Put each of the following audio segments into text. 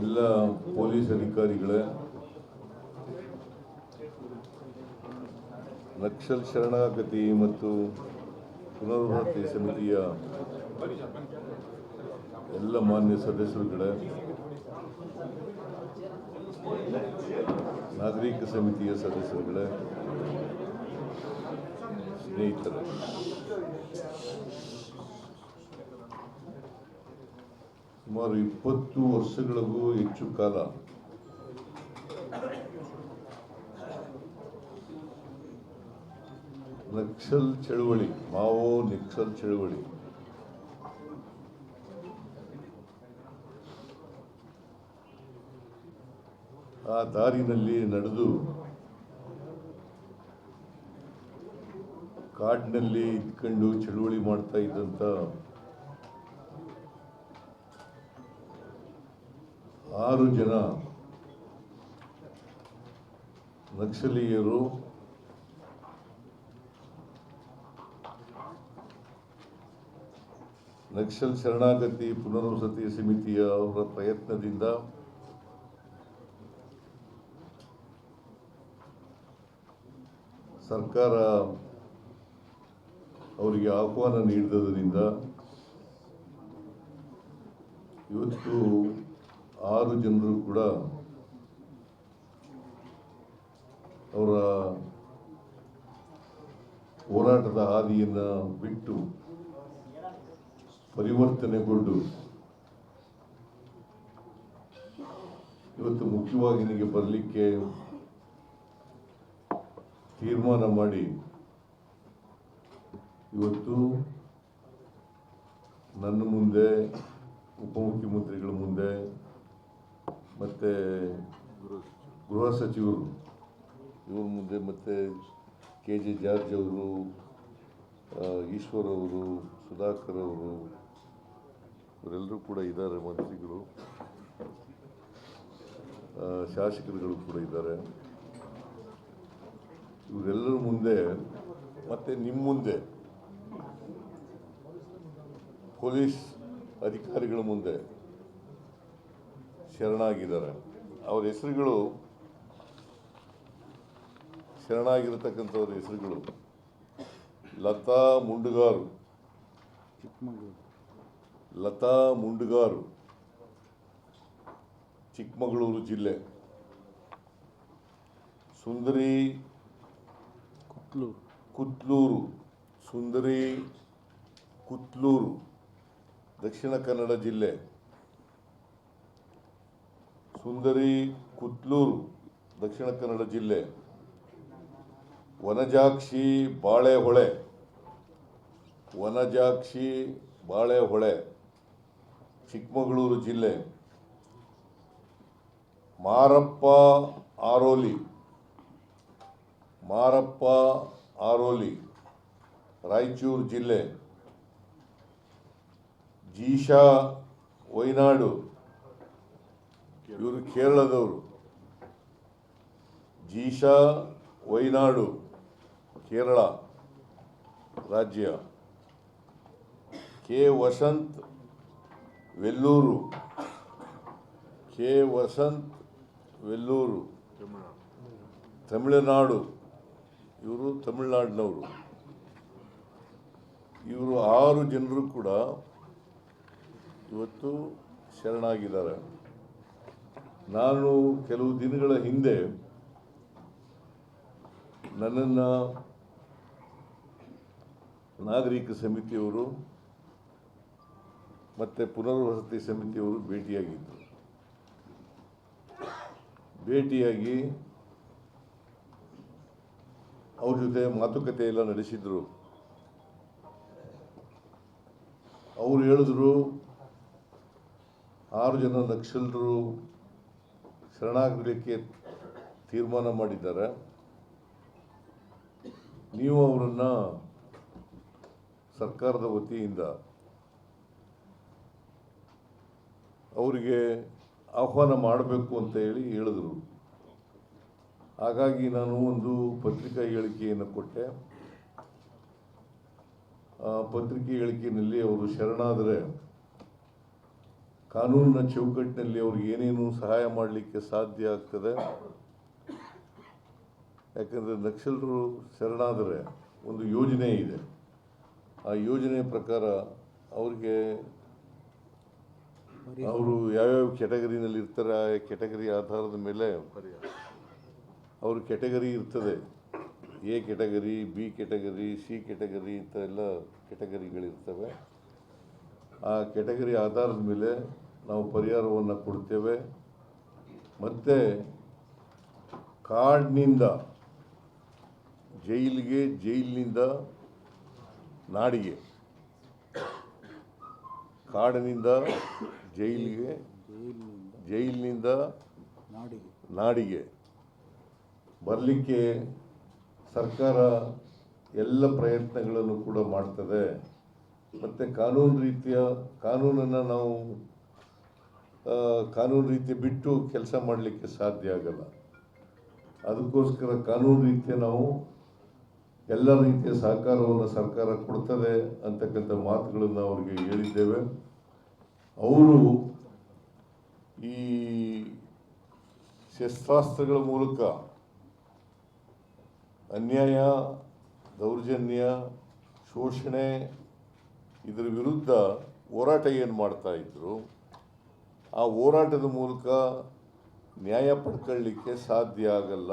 ಎಲ್ಲ ಪೊಲೀಸ್ ಅಧಿಕಾರಿಗಳೇ ನಕ್ಸಲ್ ಶರಣಾಗತಿ ಮತ್ತು ಪುನರ್ವಸತಿ ಸಮಿತಿಯ ಎಲ್ಲ ಮಾನ್ಯ ಸದಸ್ಯರುಗಳೇ, ನಾಗರಿಕ ಸಮಿತಿಯ ಸದಸ್ಯರುಗಳೇ, ಸ್ನೇಹಿತರೆ. ಸುಮಾರು ಇಪ್ಪತ್ತು ವರ್ಷಗಳಿಗೂ ಹೆಚ್ಚು ಕಾಲ ನಕ್ಸಲ್ ಚಳುವಳಿ, ಮಾವೋ ನಕ್ಸಲ್ ಚಳವಳಿ. ಆ ದಾರಿನಲ್ಲಿ ನಡೆದು ಕಾಡಿನಲ್ಲಿ ಇದ್ಕೊಂಡು ಚಳುವಳಿ ಮಾಡ್ತಾ ಇದ್ದಂಥ ಆರು ಜನ ನಕ್ಸಲೀಯರು ನಕ್ಸಲ್ ಶರಣಾಗತಿ ಪುನರ್ವಸತಿ ಸಮಿತಿಯ ಅವರ ಪ್ರಯತ್ನದಿಂದ ಸರ್ಕಾರ ಅವರಿಗೆ ಆಹ್ವಾನ ನೀಡಿದ್ದರಿಂದ ಇವತ್ತು ಆರು ಜನರು ಕೂಡ ಅವರ ಹೋರಾಟದ ಹಾದಿಯನ್ನು ಬಿಟ್ಟು ಪರಿವರ್ತನೆಗೊಂಡು ಇವತ್ತು ಮುಖ್ಯವಾಗಿ ನಿಮಗೆ ಬರಲಿಕ್ಕೆ ತೀರ್ಮಾನ ಮಾಡಿ ಇವತ್ತು ನನ್ನ ಮುಂದೆ ಉಪಮುಖ್ಯಮಂತ್ರಿಗಳ ಮುಂದೆ ಮತ್ತು ಗೃಹ ಸಚಿವರು, ಇವ್ರ ಮುಂದೆ ಮತ್ತು ಕೆ ಜೆ ಜಾರ್ಜ್ ಅವರು ಈಶ್ವರ್ ಅವರು, ಸುಧಾಕರ್ ಅವರು, ಇವರೆಲ್ಲರೂ ಕೂಡ ಇದ್ದಾರೆ, ಮಂತ್ರಿಗಳು. ಶಾಸಕರುಗಳು ಕೂಡ ಇದ್ದಾರೆ. ಇವರೆಲ್ಲರ ಮುಂದೆ, ಮತ್ತು ನಿಮ್ಮ ಮುಂದೆ, ಪೊಲೀಸ್ ಅಧಿಕಾರಿಗಳ ಮುಂದೆ ಶರಣಾಗಿದ್ದಾರೆ. ಅವ್ರ ಹೆಸರುಗಳು ಶರಣಾಗಿರತಕ್ಕಂಥವ್ರ ಹೆಸರುಗಳು ಲತಾ ಮುಂಡುಗಾರು. ಲತಾ ಮುಂಡುಗಾರು, ಚಿಕ್ಕಮಗಳೂರು ಜಿಲ್ಲೆ. ಸುಂದರಿ ಕುತ್ಲೂರು. ಸುಂದರಿ ಕುತ್ಲೂರು, ದಕ್ಷಿಣ ಕನ್ನಡ ಜಿಲ್ಲೆ. ಸುಂದರಿ ಕುತ್ಲೂರು, ದಕ್ಷಿಣ ಕನ್ನಡ ಜಿಲ್ಲೆ. ವನಜಾಕ್ಷಿ ಬಾಳೆಹೊಳೆ. ವನಜಾಕ್ಷಿ ಬಾಳೆಹೊಳೆ, ಚಿಕ್ಕಮಗಳೂರು ಜಿಲ್ಲೆ. ಮಾರಪ್ಪ ಆರೋಲಿ. ಮಾರಪ್ಪ ಆರೋಲಿ, ರಾಯಚೂರು ಜಿಲ್ಲೆ. ಜೀಶಾ, ವೈನಾಡು. ಇವರು ಕೇರಳದವರು. ಜೀಶಾ, ವೈನಾಡು, ಕೇರಳ ರಾಜ್ಯ. ಕೆ. ವಸಂತ್, ವೆಲ್ಲೂರು. ಕೆ. ವಸಂತ್, ವೆಲ್ಲೂರು. ತಮಿಳುನಾಡು. ಇವರು ತಮಿಳುನಾಡಿನವರು. ಇವರು ಆರು ಜನರು ಕೂಡ ಇವತ್ತು ಶರಣಾಗಿದ್ದಾರೆ. ನಾನು ಕೆಲವು ದಿನಗಳ ಹಿಂದೆ ನನ್ನನ್ನು ನಾಗರಿಕ ಸಮಿತಿಯವರು ಮತ್ತು ಪುನರ್ವಸತಿ ಸಮಿತಿಯವರು ಭೇಟಿಯಾಗಿದ್ದರು. ಭೇಟಿಯಾಗಿ ಅವ್ರ ಜೊತೆ ಮಾತುಕತೆ ಎಲ್ಲ ನಡೆಸಿದ್ರು. ಅವರು ಹೇಳಿದ್ರು, ಆರು ಜನ ನಕ್ಸಲರು ಶರಣಾಗಲಿಕ್ಕೆ ತೀರ್ಮಾನ ಮಾಡಿದ್ದಾರೆ. ನೀವು ಅವರನ್ನು ಸರ್ಕಾರದ ವತಿಯಿಂದ ಅವರಿಗೆ ಆಹ್ವಾನ ಮಾಡಬೇಕು ಅಂತ ಹೇಳಿ ಹೇಳಿದ್ರು. ಹಾಗಾಗಿ ನಾನು ಒಂದು ಪತ್ರಿಕಾ ಹೇಳಿಕೆಯನ್ನು ಕೊಟ್ಟೆ. ಪತ್ರಿಕೆ ಹೇಳಿಕೆಯಲ್ಲಿ ಅವರು ಶರಣಾದರೆ ಕಾನೂನಿನ ಚೌಕಟ್ಟಿನಲ್ಲಿ ಅವ್ರಿಗೆ ಏನೇನು ಸಹಾಯ ಮಾಡಲಿಕ್ಕೆ ಸಾಧ್ಯ ಆಗ್ತದೆ? ಯಾಕಂದರೆ ನಕ್ಸಲರು ಶರಣಾದರೆ ಒಂದು ಯೋಜನೆ ಇದೆ. ಆ ಯೋಜನೆ ಪ್ರಕಾರ ಅವ್ರಿಗೆ ಅವರು ಯಾವ್ಯಾವ ಕೆಟಗರಿನಲ್ಲಿ ಇರ್ತಾರೆ, ಆ ಕೆಟಗರಿ ಆಧಾರದ ಮೇಲೆ ಅವ್ರ ಕೆಟಗರಿ ಇರ್ತದೆ. A category B category C category ಇಂಥ ಎಲ್ಲ ಕೆಟಗರಿಗಳಿರ್ತವೆ ಆ ಕೆಟಗರಿ ಆಧಾರದ ಮೇಲೆ ನಾವು ಪರಿಹಾರವನ್ನು ಕೊಡ್ತೇವೆ. ಮತ್ತು ಕಾಡಿನಿಂದ, ಜೈಲಿಗೆ, ಜೈಲಿನಿಂದ ನಾಡಿಗೆ. ಕಾಡಿನಿಂದ, ಜೈಲಿಗೆ, ಜೈಲಿನಿಂದ ನಾಡಿಗೆ. ಬರಲಿಕ್ಕೆ ಸರ್ಕಾರ ಎಲ್ಲ ಪ್ರಯತ್ನಗಳನ್ನು ಕೂಡ ಮಾಡ್ತದೆ. ಮತ್ತು ಕಾನೂನು ರೀತಿಯ, ಕಾನೂನನ್ನು ನಾವು ಕಾನೂನು ರೀತಿ ಬಿಟ್ಟು ಕೆಲಸ ಮಾಡಲಿಕ್ಕೆ ಸಾಧ್ಯ ಆಗಲ್ಲ. ಅದಕ್ಕೋಸ್ಕರ ಕಾನೂನು ರೀತಿಯ ನಾವು ಎಲ್ಲ ರೀತಿಯ ಸಹಕಾರವನ್ನು ಸರ್ಕಾರ ಕೊಡ್ತದೆ ಅಂತಕ್ಕಂಥ ಮಾತುಗಳನ್ನು ಅವರಿಗೆ ಹೇಳಿದ್ದೇವೆ. ಅವರು ಈ ಶಸ್ತ್ರಾಸ್ತ್ರಗಳ ಮೂಲಕ ಅನ್ಯಾಯ, ದೌರ್ಜನ್ಯ, ಶೋಷಣೆ ಇದರ ವಿರುದ್ಧ ಹೋರಾಟ ಏನು ಮಾಡ್ತಾ ಆ ಹೋರಾಟದ ಮೂಲಕ ನ್ಯಾಯ ಪಡ್ಕೊಳ್ಳಿಕ್ಕೆ ಸಾಧ್ಯ ಆಗಲ್ಲ.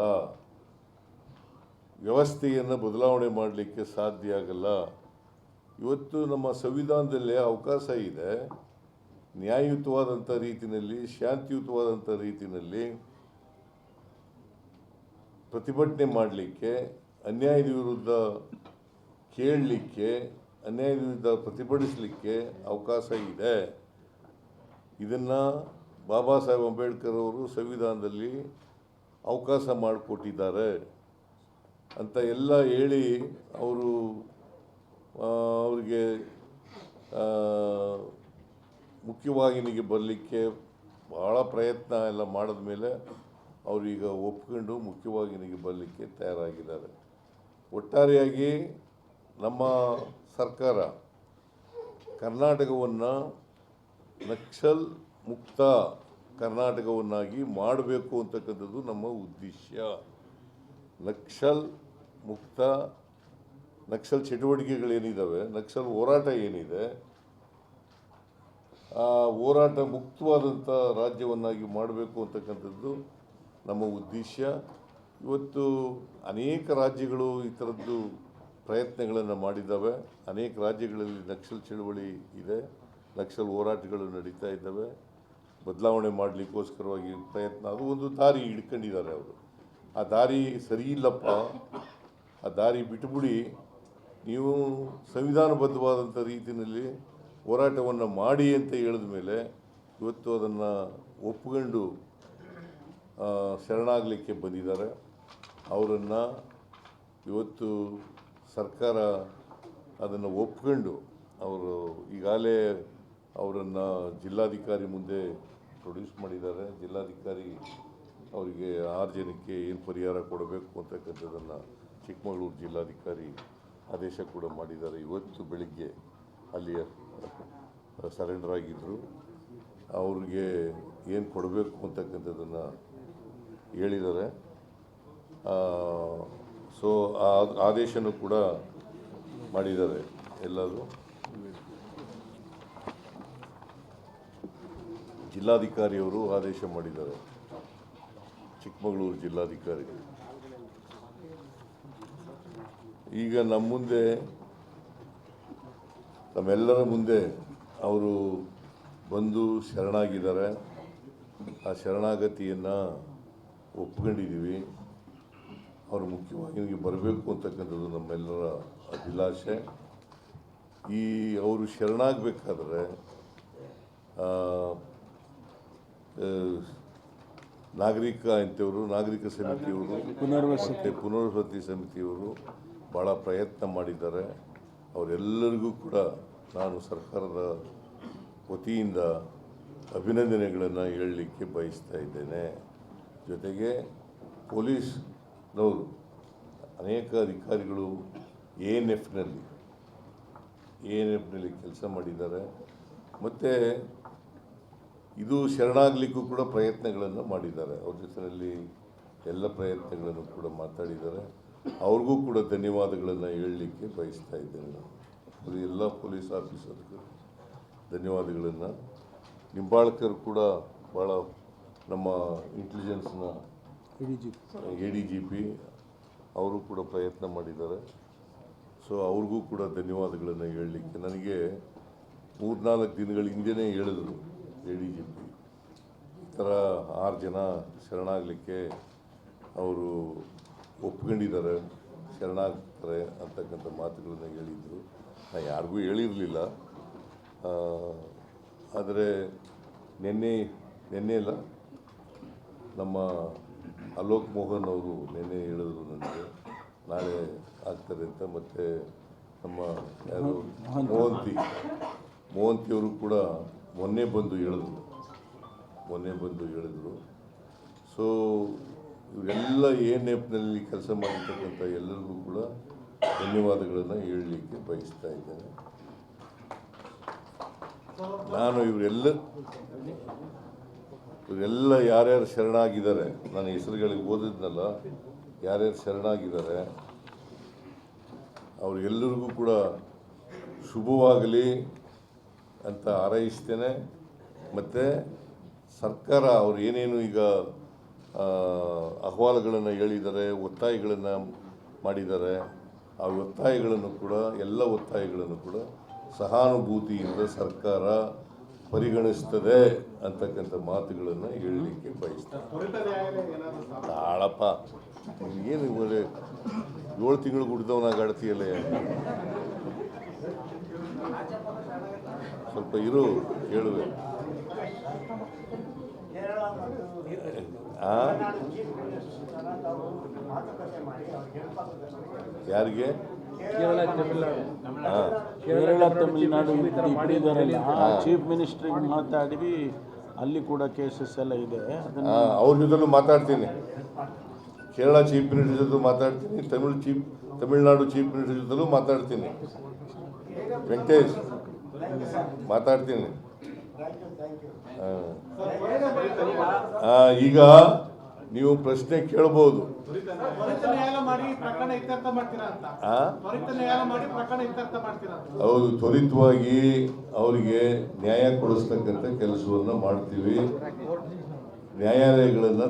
ವ್ಯವಸ್ಥೆಯನ್ನು ಬದಲಾವಣೆ ಮಾಡಲಿಕ್ಕೆ ಸಾಧ್ಯ ಆಗಲ್ಲ. ಇವತ್ತು ನಮ್ಮ ಸಂವಿಧಾನದಲ್ಲೇ ಅವಕಾಶ ಇದೆ. ನ್ಯಾಯಯುತವಾದಂಥ ರೀತಿಯಲ್ಲಿ ಶಾಂತಿಯುತವಾದಂಥ ರೀತಿಯಲ್ಲಿ ಪ್ರತಿಭಟನೆ ಮಾಡಲಿಕ್ಕೆ, ಅನ್ಯಾಯದ ವಿರುದ್ಧ ಕೇಳಲಿಕ್ಕೆ, ಅನ್ಯಾಯದ ವಿರುದ್ಧ ಪ್ರತಿಭಟಿಸಲಿಕ್ಕೆ ಅವಕಾಶ ಇದೆ. ಇದನ್ನು ಬಾಬಾ ಸಾಹೇಬ್ ಅಂಬೇಡ್ಕರ್ ಅವರು ಸಂವಿಧಾನದಲ್ಲಿ ಅವಕಾಶ ಮಾಡಿಕೊಟ್ಟಿದ್ದಾರೆ ಅಂತ ಎಲ್ಲ ಹೇಳಿ ಅವರು ಅವರಿಗೆ ಮುಖ್ಯವಾಹಿನಿಗೆ ಬರಲಿಕ್ಕೆ ಭಾಳ ಪ್ರಯತ್ನ ಎಲ್ಲ ಮಾಡಿದ ಮೇಲೆ ಅವರೀಗ ಒಪ್ಕೊಂಡು ಮುಖ್ಯವಾಹಿನಿಗೆ ಬರಲಿಕ್ಕೆ ತಯಾರಾಗಿದ್ದಾರೆ. ಒಟ್ಟಾರೆಯಾಗಿ ನಮ್ಮ ಸರ್ಕಾರ ಕರ್ನಾಟಕವನ್ನು ನಕ್ಸಲ್ ಮುಕ್ತ ಕರ್ನಾಟಕವನ್ನಾಗಿ ಮಾಡಬೇಕು ಅಂತಕ್ಕಂಥದ್ದು ನಮ್ಮ ಉದ್ದೇಶ. ನಕ್ಸಲ್ ಮುಕ್ತ, ನಕ್ಸಲ್ ಚಟುವಟಿಕೆಗಳೇನಿದ್ದಾವೆ ನಕ್ಸಲ್ ಹೋರಾಟ ಏನಿದೆ, ಆ ಹೋರಾಟ ಮುಕ್ತವಾದಂಥ ರಾಜ್ಯವನ್ನಾಗಿ ಮಾಡಬೇಕು ಅಂತಕ್ಕಂಥದ್ದು ನಮ್ಮ ಉದ್ದೇಶ. ಇವತ್ತು ಅನೇಕ ರಾಜ್ಯಗಳು ಈ ಥರದ್ದು ಪ್ರಯತ್ನಗಳನ್ನು ಮಾಡಿದ್ದಾವೆ. ಅನೇಕ ರಾಜ್ಯಗಳಲ್ಲಿ ನಕ್ಸಲ್ ಚಳುವಳಿ ಇದೆ. ನಕ್ಸಲ್ ಹೋರಾಟಗಳು ನಡೀತಾ ಇದ್ದಾವೆ. ಬದಲಾವಣೆ ಮಾಡಲಿಕ್ಕೋಸ್ಕರವಾಗಿ ಪ್ರಯತ್ನ. ಅದು ಒಂದು ದಾರಿ ಹಿಡ್ಕೊಂಡಿದ್ದಾರೆ ಅವರು. ಆ ದಾರಿ ಸರಿ ಇಲ್ಲಪ್ಪ. ಆ ದಾರಿ ಬಿಟ್ಬಿಡಿ. ನೀವು ಸಂವಿಧಾನಬದ್ಧವಾದಂಥ ರೀತಿಯಲ್ಲಿ ಹೋರಾಟವನ್ನು ಮಾಡಿ ಅಂತ ಹೇಳಿದ ಮೇಲೆ ಇವತ್ತು ಅದನ್ನು ಒಪ್ಕೊಂಡು ಶರಣಾಗಲಿಕ್ಕೆ ಬಂದಿದ್ದಾರೆ. ಅವರನ್ನು ಇವತ್ತು ಸರ್ಕಾರ ಅದನ್ನು ಒಪ್ಕೊಂಡು ಅವರು ಈಗಾಗಲೇ ಅವರನ್ನು ಜಿಲ್ಲಾಧಿಕಾರಿ ಮುಂದೆ ಪ್ರೊಡ್ಯೂಸ್ ಮಾಡಿದ್ದಾರೆ. ಜಿಲ್ಲಾಧಿಕಾರಿ ಅವರಿಗೆ ಆರು ಜನಕ್ಕೆ ಏನು ಪರಿಹಾರ ಕೊಡಬೇಕು ಅಂತಕ್ಕಂಥದ್ದನ್ನು ಚಿಕ್ಕಮಗಳೂರು ಜಿಲ್ಲಾಧಿಕಾರಿ ಆದೇಶ ಕೂಡ ಮಾಡಿದ್ದಾರೆ. ಇವತ್ತು ಬೆಳಿಗ್ಗೆ ಅಲ್ಲಿಯ ಸರೆಂಡರ್ ಆಗಿದ್ದರು ಅವ್ರಿಗೆ ಏನು ಕೊಡಬೇಕು ಅಂತಕ್ಕಂಥದ್ದನ್ನು ಹೇಳಿದ್ದಾರೆ. ಸೊ ಆ ಆದೇಶನೂ ಕೂಡ ಮಾಡಿದ್ದಾರೆ ಎಲ್ಲರೂ. ಜಿಲ್ಲಾಧಿಕಾರಿಯವರು ಆದೇಶ ಮಾಡಿದ್ದಾರೆ ಚಿಕ್ಕಮಗಳೂರು ಜಿಲ್ಲಾಧಿಕಾರಿ. ಈಗ ನಮ್ಮ ಮುಂದೆ ನಮ್ಮೆಲ್ಲರ ಮುಂದೆ ಅವರು ಬಂದು ಶರಣಾಗಿದ್ದಾರೆ. ಆ ಶರಣಾಗತಿಯನ್ನು ಒಪ್ಕೊಂಡಿದ್ದೀವಿ. ಅವರು ಮುಖ್ಯವಾಗಿ ಬರಬೇಕು ಅಂತಕ್ಕಂಥದ್ದು ನಮ್ಮೆಲ್ಲರ ಅಭಿಲಾಷೆ. ಈ ಅವರು ಶರಣಾಗಬೇಕಾದ್ರೆ ನಾಗರಿಕ ಅಂತವರು ನಾಗರಿಕ ಸಮಿತಿಯವರು ಪುನರ್ವಸತಿ. ಮತ್ತು ಪುನರ್ವಸತಿ ಸಮಿತಿಯವರು ಭಾಳ ಪ್ರಯತ್ನ ಮಾಡಿದ್ದಾರೆ. ಅವರೆಲ್ಲರಿಗೂ ಕೂಡ ನಾನು ಸರ್ಕಾರದ ವತಿಯಿಂದ ಅಭಿನಂದನೆಗಳನ್ನು ಹೇಳಲಿಕ್ಕೆ ಬಯಸ್ತಾ ಇದ್ದೇನೆ. ಜೊತೆಗೆ ಪೊಲೀಸ್ನವರು ಅನೇಕ ಅಧಿಕಾರಿಗಳು ಎ ಎನ್ ಎಫ್ನಲ್ಲಿ ಎ ಎನ್ ಎಫ್ನಲ್ಲಿ ಕೆಲಸ ಮಾಡಿದ್ದಾರೆ. ಮತ್ತು ಇದು ಶರಣಾಗಲಿಕ್ಕೂ ಕೂಡ ಪ್ರಯತ್ನಗಳನ್ನು ಮಾಡಿದ್ದಾರೆ. ಅವ್ರ ಜೊತೆಯಲ್ಲಿ ಎಲ್ಲ ಪ್ರಯತ್ನಗಳನ್ನು ಕೂಡ ಮಾತಾಡಿದ್ದಾರೆ. ಅವ್ರಿಗೂ ಕೂಡ ಧನ್ಯವಾದಗಳನ್ನು ಹೇಳಲಿಕ್ಕೆ ಬಯಸ್ತಾ ಇದ್ದೇನೆ ನಾನು. ಎಲ್ಲ ಪೊಲೀಸ್ ಆಫೀಸರ್ಗೂ ಧನ್ಯವಾದಗಳನ್ನು. ನಿಂಬಾಳ್ಕರ್ ಕೂಡ ಭಾಳ ನಮ್ಮ ಇಂಟೆಲಿಜೆನ್ಸ್ನ ಎ ಡಿ ಜಿ ಪಿ ಅವರು ಕೂಡ ಪ್ರಯತ್ನ ಮಾಡಿದ್ದಾರೆ. ಸೊ ಅವ್ರಿಗೂ ಕೂಡ ಧನ್ಯವಾದಗಳನ್ನು ಹೇಳಲಿಕ್ಕೆ. ನನಗೆ ಮೂರ್ನಾಲ್ಕು ದಿನಗಳ ಹಿಂದೆಯೇ ಹೇಳಿದ್ರು. ಡಿ ಜಿ ಪಿ ಈ ಥರ ಆರು ಜನ ಶರಣಾಗಲಿಕ್ಕೆ ಅವರು ಒಪ್ಕೊಂಡಿದ್ದಾರೆ ಶರಣಾಗ್ತಾರೆ ಅಂತಕ್ಕಂಥ ಮಾತುಗಳನ್ನು ಹೇಳಿದರು. ನಾನು ಯಾರಿಗೂ ಹೇಳಿರಲಿಲ್ಲ. ಆದರೆ ನಿನ್ನೆ ನಿನ್ನೆ ಇಲ್ಲ ನಮ್ಮ ಅಲೋಕ್ ಮೋಹನ್ ಅವರು ನಿನ್ನೆ ಹೇಳಿದ್ರು ನನಗೆ. ನಾಳೆ ಆಗ್ತಾರೆ ಅಂತ ಮತ್ತು ನಮ್ಮ ಯಾರು? ಮೋಹಂತಿ. ಮೋಹಂತಿಯವರು ಕೂಡ ಮೊನ್ನೆ ಬಂದು ಹೇಳಿದ್ರು. ಮೊನ್ನೆ ಬಂದು ಹೇಳಿದ್ರು. ಸೊ ಇವರೆಲ್ಲ ಎ ನೆಪ್ನಲ್ಲಿ ಕೆಲಸ ಮಾಡಿರ್ತಕ್ಕಂಥ ಎಲ್ಲರಿಗೂ ಕೂಡ ಧನ್ಯವಾದಗಳನ್ನು ಹೇಳಲಿಕ್ಕೆ ಬಯಸ್ತಾ ಇದ್ದೇನೆ. ನಾನು ಇವರೆಲ್ಲ ಇವರೆಲ್ಲ ಯಾರ್ಯಾರು ಶರಣಾಗಿದ್ದಾರೆ, ನಾನು ಹೆಸರುಗಳಿಗೆ ಓದಿದ್ನಲ್ಲ, ಯಾರ್ಯಾರು ಶರಣಾಗಿದ್ದಾರೆ ಅವರೆಲ್ಲರಿಗೂ ಕೂಡ ಶುಭವಾಗಲಿ. ಅಂತ ಹಾರೈಸ್ತೇನೆ. ಮತ್ತು ಸರ್ಕಾರ ಅವ್ರು ಏನೇನು ಈಗ ಅಹವಾಲುಗಳನ್ನು ಹೇಳಿದ್ದಾರೆ, ಒತ್ತಾಯಗಳನ್ನು ಮಾಡಿದ್ದಾರೆ, ಆ ಒತ್ತಾಯಗಳನ್ನು ಕೂಡ, ಎಲ್ಲ ಒತ್ತಾಯಗಳನ್ನು ಕೂಡ ಸಹಾನುಭೂತಿಯಿಂದ ಸರ್ಕಾರ ಪರಿಗಣಿಸ್ತದೆ ಅಂತಕ್ಕಂಥ ಮಾತುಗಳನ್ನು ಹೇಳಲಿಕ್ಕೆ ಬಯಸ್ತಾರೆ ಆಳಪ್ಪ ಏನು ಏಳು ತಿಂಗಳು ಗುಡ್ದವನಾಗ ಆಡ್ತೀಯಲ್ಲ ಸ್ವಲ್ಪ ಇರು ಕೇಳುವೆ? ಯಾರಿಗೆ? ಕೇರಳ ತಮಿಳುನಾಡು ಮಾಡಿದಾರಲ್ಲ ಚೀಫ್ ಮಿನಿಸ್ಟ್ರಿಗೆ ಮಾತಾಡಿ ಅಲ್ಲಿ ಕೂಡ ಕೇಸಸ್ ಎಲ್ಲ ಇದೆ. ಅವ್ರ ಜೊತೆಲೂ ಮಾತಾಡ್ತೀನಿ. ಕೇರಳ ಚೀಫ್ ಮಿನಿಸ್ಟರ್ ಜೊತೆ ಮಾತಾಡ್ತೀನಿ Tamil chief Tamil Nadu chief minister ಜೊತೆಲೂ ಮಾತಾಡ್ತೀನಿ. ವೆಂಕಟೇಶ್. ಮಾತಾಡ್ತೀನಿ. ಈಗ ನೀವು ಪ್ರಶ್ನೆ ಕೇಳ್ಬೋದು. ಹೌದು ತ್ವರಿತವಾಗಿ ಅವರಿಗೆ ನ್ಯಾಯ ಕೊಡಿಸ್ತಕ್ಕಂಥ ಕೆಲಸವನ್ನು ಮಾಡ್ತೀವಿ. ನ್ಯಾಯಾಲಯಗಳನ್ನು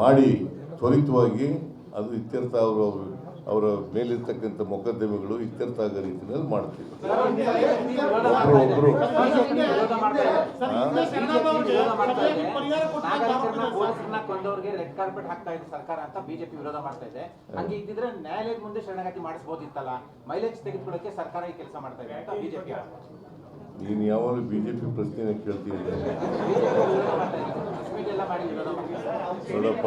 ಮಾಡಿ ತ್ವರಿತವಾಗಿ ಅದು ಇತ್ಯರ್ಥ ಅವರು ಅವರ ಮೇಲಿರ್ತಕ್ಕಂಥ ಮೊಕದ್ದಮೆಗಳು ಇತ್ಯರ್ಥ ಆಗೋ ರೀತಿಯಲ್ಲಿ ಮಾಡ್ತೀವಿ ಇದ್ದಿದ್ರೆ ನ್ಯಾಯಾಲಯದ ಮುಂದೆ ಶರಣಾಗತಿ ಮಾಡಿಸಬಹುದಿತ್ತಲ್ಲ ಮೈಲೇಜ್ ತೆಗೆದುಕೊಳ್ಳಕ್ಕೆ ಸರ್ಕಾರ ಈ ಕೆಲಸ ಮಾಡ್ತಾ ಇದೆ ಅಂತ ಬಿಜೆಪಿ ನೀನು ಯಾವಾಗಲೂ ಬಿ ಜೆ ಪಿ ಪ್ರಶ್ನೆನ ಕೇಳ್ತೀನಿ ನೋಡಪ್ಪ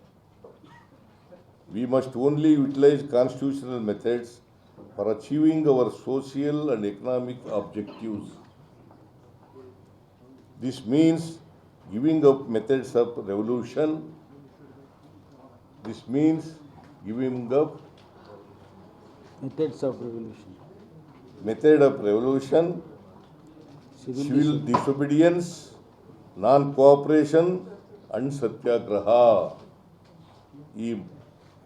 We must only utilize constitutional methods for achieving our social and economic objectives. This means giving up methods of revolution. This means giving up methods of revolution. Method of revolution, civil, civil disobedience, non-cooperation and satyagraha.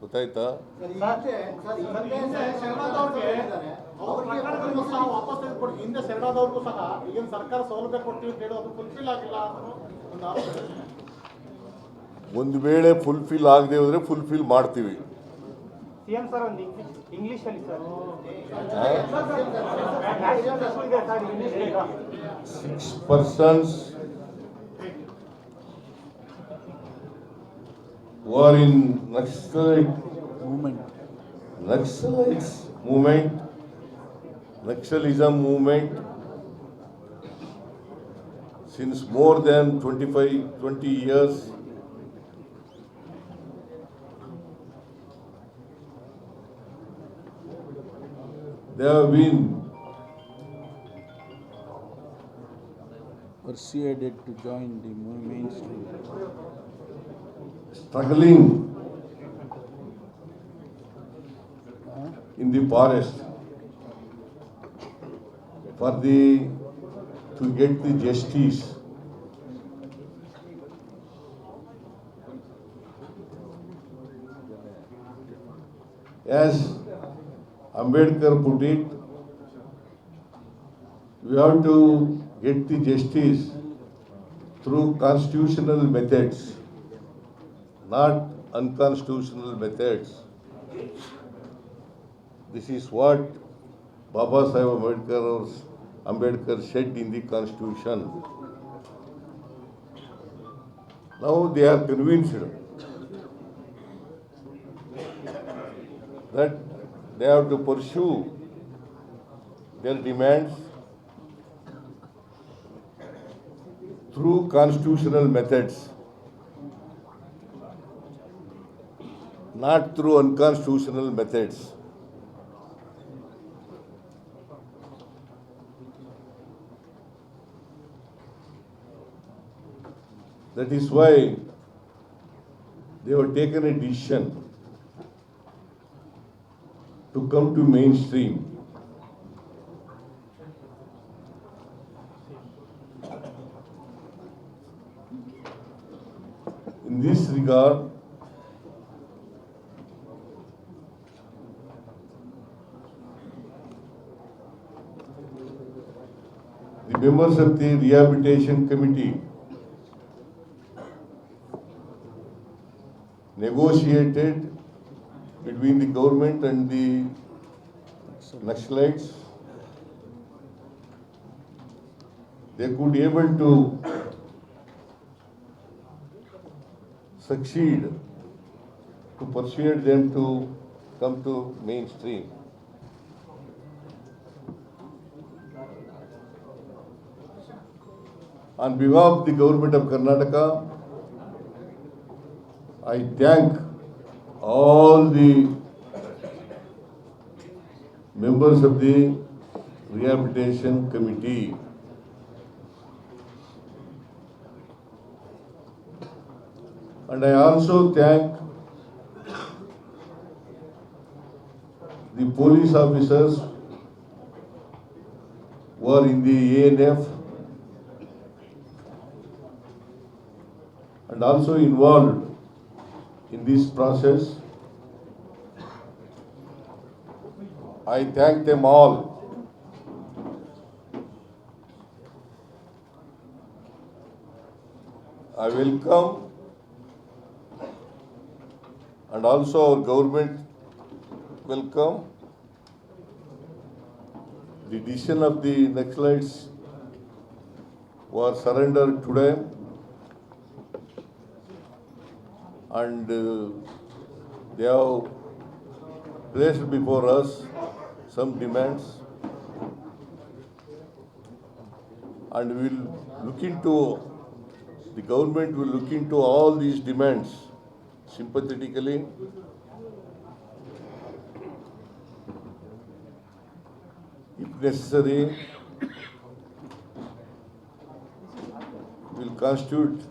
ಗೊತ್ತಾಯ್ತಾ? ಒಂದು ವೇಳೆ fulfil ಆಗದೆ ಹೋದ್ರೆ fulfil ಮಾಡ್ತೀವಿ. Six sir war in Naxalite movement. Naxalites movement, Naxalism movement, since more than 25, 20 years, they have been persuaded to join the mainstream struggling in the forest. For the to get the justice. As Ambedkar put it, we have to get the justice through constitutional methods not unconstitutional methods. This is what Baba Sahib Ambedkar Ambedkar said in the constitution. Now they are convinced that they have to pursue their demands through constitutional methods. Not through unconstitutional methods. That is why they have taken a decision to come to mainstream. In this regard, the members of the rehabilitation committee negotiated between the government and the Naxalites. They could be able to succeed to persuade them to come to mainstream. On behalf of the government of Karnataka, I thank all the members of the rehabilitation committee. And I also thank the police officers who are in the ANF and also involved in this process. I thank them all. I welcome and also our government welcome the decision of the Naxalites who are surrendered today and uh, they have placed before us some demands and we will look into, the government will look into all these demands sympathetically. If necessary, will constitute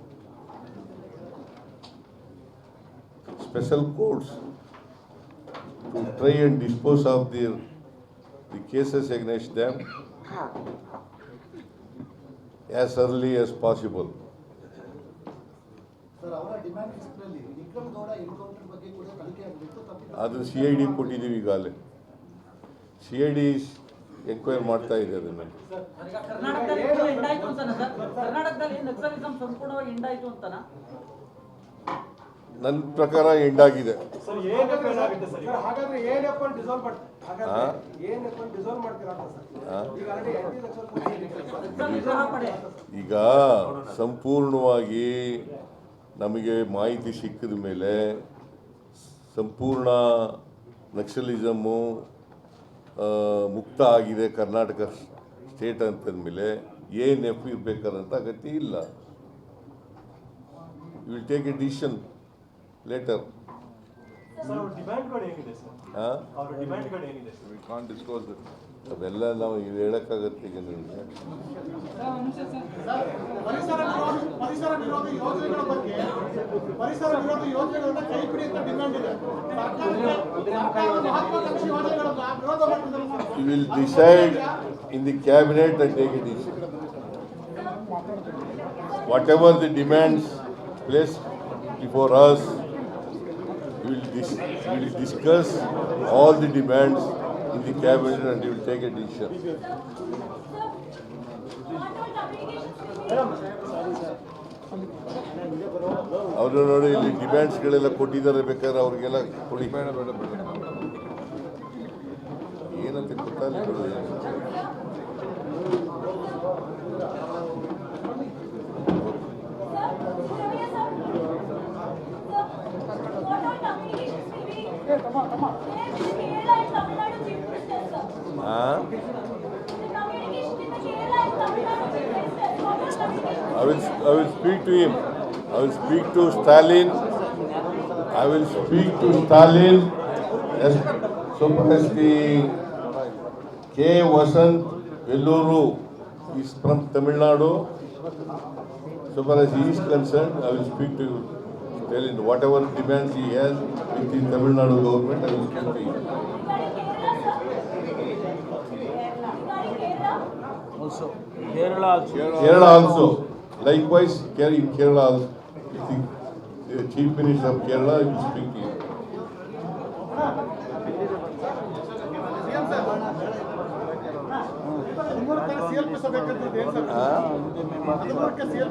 special courts to try and dispose of their, the cases against them as early as possible. ಅದನ್ನು C I D ಕೊಟ್ಟಿದ್ದೀವಿ ಈಗಾಗಲೇ. C I D enquire ಮಾಡ್ತಾ ಇದೆ ಅದನ್ನು. ಕರ್ನಾಟಕದಲ್ಲಿ ಅಂತಾನ sir? ಕರ್ನಾಟಕದಲ್ಲಿ ನಕ್ಸಲಿಸಂ ಸಂಪೂರ್ಣವಾಗಿ ಎಂಡ್ ಆಯ್ತು ಅಂತಾನ? ನನ್ನ ಪ್ರಕಾರ ಎಂಡಾಗಿದೆ. ಏನಾಗುತ್ತೆ ಸರ್? ಈಗ? ಸಂಪೂರ್ಣವಾಗಿ ನಮಗೆ ಮಾಹಿತಿ ಸಿಕ್ಕಿದ ಮೇಲೆ ಸಂಪೂರ್ಣ ನಕ್ಸಲಿಸಮು ಮುಕ್ತ ಆಗಿದೆ ಕರ್ನಾಟಕ ಸ್ಟೇಟ್ ಅಂತಂದಮೇಲೆ ಏನು ಎಫ್ ಇರಬೇಕಾದಂಥ ಅಗತ್ಯ ಇಲ್ಲ. Will take a decision later sir ಅವ್ರ ಡಿಮ್ಯಾಂಡ್ಗಳು ಏನಿದೆ ಸರ್ ಹಾಂ ಅವ್ರ ಡಿಮ್ಯಾಂಡ್ಗಳು ಏನಿದೆ ಸರ್ ಅವೆಲ್ಲ ನಾವು ಇದು ಹೇಳೋಕ್ಕಾಗತ್ತೆ ಈಗ ನಿಮಗೆ. ಪರಿಸರ ವಿರೋಧಿ ಪರಿಸರ ವಿರೋಧಿ ಯೋಜನೆಗಳ ಬಗ್ಗೆ ಪರಿಸರ ವಿರೋಧಿ ಯೋಜನೆಗಳನ್ನ ಕೈ ಬಿಡಿ ಅಂತ ಡಿಮ್ಯಾಂಡ್ ಇದೆ. ಸರ್ಕಾರಕ್ಕೆ ಸರ್ಕಾರದ ಮಹತ್ವಾಕಾಂಕ್ಷಿ ಯೋಜನೆಗಳನ್ನ ವಿರೋಧ ಮಾಡ್ತಿದ್ದಾರೆ sir You will decide in the cabinet and take a decision. Whatever the demands placed before us, we will dis- we'll will discuss all the demands in the cabinet and we will take a decision. ಅವರು ನೋಡಿ ಇಲ್ಲಿ ಡಿಮ್ಯಾಂಡ್ಸ್ಗಳೆಲ್ಲ ಕೊಟ್ಟಿದ್ದಾರೆ ಬೇಕಾದ್ರೆ ಅವ್ರಿಗೆಲ್ಲ ಕೊಡಿ ಏನಂತ ಗೊತ್ತಾಗಲಿಲ್ಲ I will, I will speak to him. I will speak to Stalin. I will speak to Stalin far as the K. Vasant Velluru is from Tamil Nadu. So far as he is concerned, I will speak to Stalin. Whatever demands he has with the Tamil Nadu government, I will speak to him. Also Kerala also Kerala also. Likewise, Kerala, in Kerala, also, the, the chief minister of Kerala will speak to you. ಹದಿಮೂರಕ್ಕೆ CL